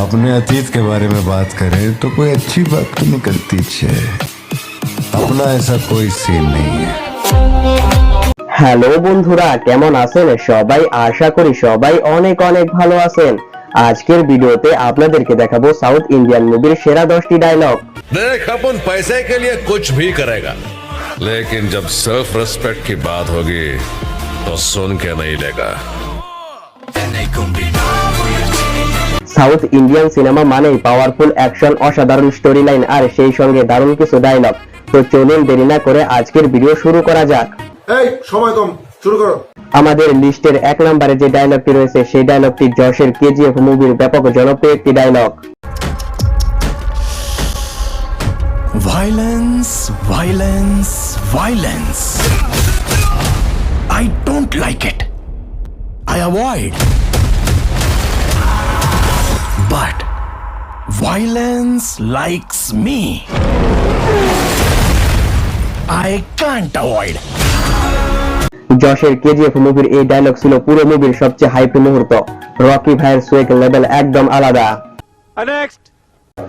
अपने अतीत के बारे में बात करें तो कोई अच्छी बात तो निकलती है अपना ऐसा कोई सीन नहीं है হ্যালো বন্ধুরা কেমন আছেন সবাই আশা করি সবাই অনেক অনেক ভালো আছেন আজকের ভিডিওতে আপনাদেরকে দেখাবো সাউথ ইন্ডিয়ান মুভির সেরা দশটি ডায়লগ देख अपन पैसे के लिए कुछ भी करेगा लेकिन जब सेल्फ रेस्पेक्ट की बात होगी तो सुन के नहीं लेगा সাউথ ইন্ডিয়ান সিনেমা মানেই পাওয়ারফুল অ্যাকশন অসাধারণ স্টোরি লাইন আর সেই সঙ্গে দারুণ কিছু ডায়লগ তো চলুন দেরি না করে আজকের ভিডিও শুরু করা যাক এই সময় কম শুরু করো আমাদের লিস্টের এক নম্বরে যে ডায়লগটি রয়েছে সেই ডায়লগটি যশের কেজিএফ মুভির ব্যাপক জনপ্রিয় একটি dialogue Violence, violence, violence. I don't like it. I avoid. But violence likes me. I can't avoid. যশের কেজিএফ মুভির এই ডায়লগ ছিল পুরো মুভির সবচেয়ে হাইপ মুহূর্ত। রকি ভাইয়ের সোয়েক লেভেল একদম আলাদা।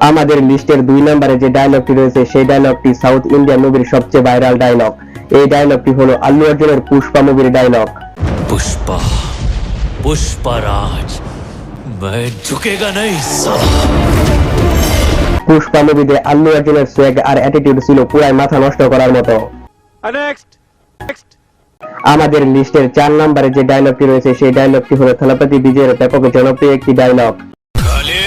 আমাদের লিস্টের দুই নম্বরে যে ডায়লগটি রয়েছে সেই ডায়লগটি সাউথ ইন্ডিয়ান মুভির সবচেয়ে ভাইরাল ডায়লগ এই ডায়লগটি হলো আল্লু অর্জুনের পুষ্পা মুভির ডায়লগ পুষ্পা পুষ্পারাজ मैं झुकेगा नहीं साला পুষ্পা মুভিতে আল্লু অর্জুনের সোয়েগ আর অ্যাটিটিউড ছিল পুরাই মাথা নষ্ট করার মতো আমাদের লিস্টের চার নম্বরে যে ডায়লগটি রয়েছে সেই ডায়লগটি হলো থলাপতি বিজয়ের ব্যাপক জনপ্রিয় একটি ডায়লগ काले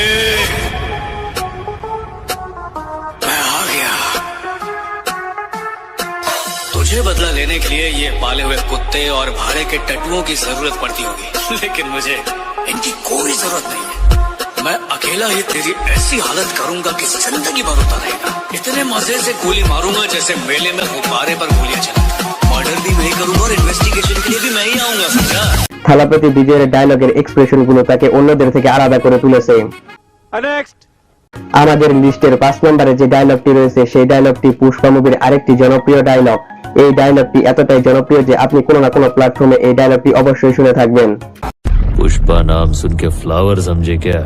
मैं आ गया तुझे बदला लेने के लिए ये पाले हुए कुत्ते और भाड़े के टट्टुओं की जरूरत पड़ती होगी लेकिन मुझे इनकी कोई जरूरत नहीं है मैं अकेला ही तेरी ऐसी हालत करूंगा कि जिंदगी भर होता रहेगा इतने मजे से गोली मारूंगा जैसे मेले में गुब्बारे पर गोलियां चला मर्डर भी मैं ही करूंगा और इन्वेस्टिगेशन के लिए भी मैं ही आऊंगा समझा থালাপতি বিজয়ের ডায়লগের এক্সপ্রেশন গুলো তাকে অন্যদের থেকে আলাদা করে তুলেছে আমাদের লিস্টের পাঁচ নম্বরে যে ডায়লগটি রয়েছে সেই ডায়লগটি পুষ্পা মুভির আরেকটি জনপ্রিয় ডায়লগ এই ডায়লগটি এতটাই জনপ্রিয় যে আপনি কোনো না কোনো প্ল্যাটফর্মে এই ডায়লগটি অবশ্যই শুনে থাকবেন पुष्पा नाम सुन के फ्लावर समझे क्या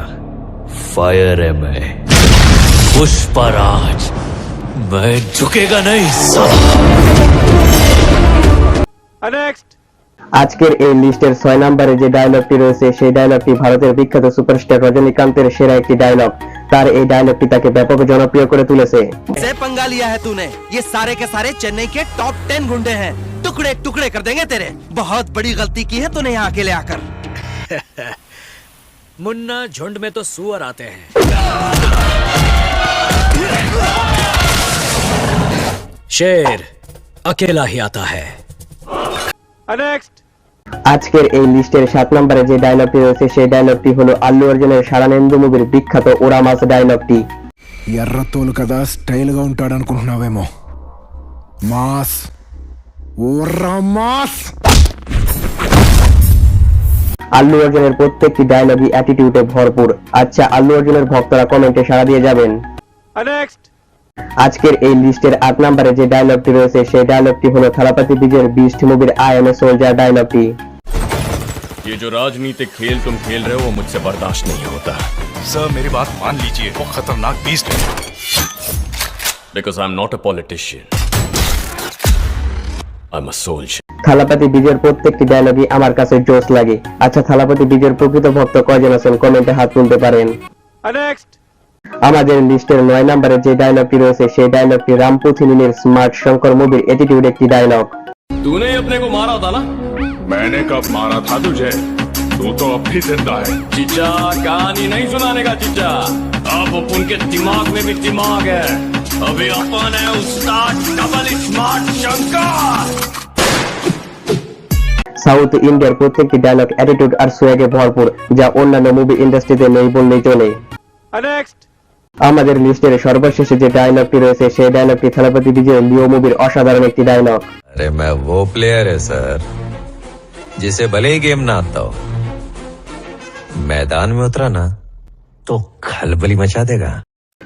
फायर है मैं पुष्पा राज मैं झुकेगा नहीं साला আজকের এই লিস্টের ছয় নম্বরে যে ডায়লগটি রয়েছে সেই ডায়লগটি ভারতের বিখ্যাত সুপারস্টার রজনীকান্তের সেরা একটি ডায়লগ তার এই ডায়লগটি তাকে ব্যাপক জনপ্রিয় করে তুলেছে से पंगा लिया है तूने ये सारे के सारे चेन्नई के टॉप टेन गुंडे हैं टुकड़े टुकड़े कर देंगे तेरे बहुत बड़ी गलती की है तूने यहाँ अकेले आकर मुन्ना झुंड में तो सुअर आते हैं शेर अकेला ही आता है আজকের এই লিস্টের সাত নম্বরে যে ডায়লগটি রয়েছে সেই ডায়লগটি হলো আল্লু অর্জুনের সারানেন্দু মুভির বিখ্যাত ওরামাস ডায়লগটি ఎర్ర తోలు కదా స్టైల్గా ఉంటాడు అనుకుంటున్నావేమో మాస్ ఓర్రా మాస్ আল্লু অর্জুনের প্রত্যেকটি ডায়লগই অ্যাটিটিউডে ভরপুর আচ্ছা আল্লু অর্জুনের ভক্তরা কমেন্টে সাড়া দিয়ে যাবেন আজকের এই লিস্টের আট নম্বরে যে ডায়লগটি রয়েছে সেই ডায়লগটি হলো থালাপাতি বিজয়ের বিস্ট মুভির আই এম এ সোলজার ডায়লগটি ये जो राजनीतिक खेल तुम खेल रहे हो वो मुझसे बर्दाश्त नहीं होता सर मेरी बात मान लीजिए वो खतरनाक बीस्ट है because I am not a politician I am a soldier Thalapathy বিজয়ের প্রত্যেকটি ডায়লগই আমার কাছে জোস লাগে আচ্ছা থালাপাতি বিজয়ের প্রকৃত ভক্ত কয়জন আছেন কমেন্টে হাত তুলতে পারেন আমাদের লিস্টের নয় নম্বরে যে ডায়লগটি রয়েছে সেই ডায়লগটি রামপুথিনের স্মার্ট শঙ্কর মুভির এটিটিউড একটি ডায়লগ तूने ही अपने को मारा था ना मैंने कब मारा था तुझे तू तो अब भी जिंदा है चिचा कहानी नहीं सुनाने का चिचा अब उनके दिमाग में भी दिमाग है अभी अपन है उस्ताद डबल स्मार्ट शंकर সাউথ ইন্ডিয়ার প্রত্যেকটি ডায়লগ অ্যাটিটিউড আর সোয়াগে ভরপুর যা অন্যান্য মুভি ইন্ডাস্ট্রিতে নেই বললেই চলে আমাদের লিস্টের সর্বশেষে যে ডায়লগটি রয়েছে সেই ডায়লগটি থালাপতি বিজয়ের লিও মুভির অসাধারণ একটি ডায়লগ अरे मैं वो प्लेयर है सर जिसे भले ही गेम ना आता हो मैदान में उतरा ना तो खलबली मचा देगा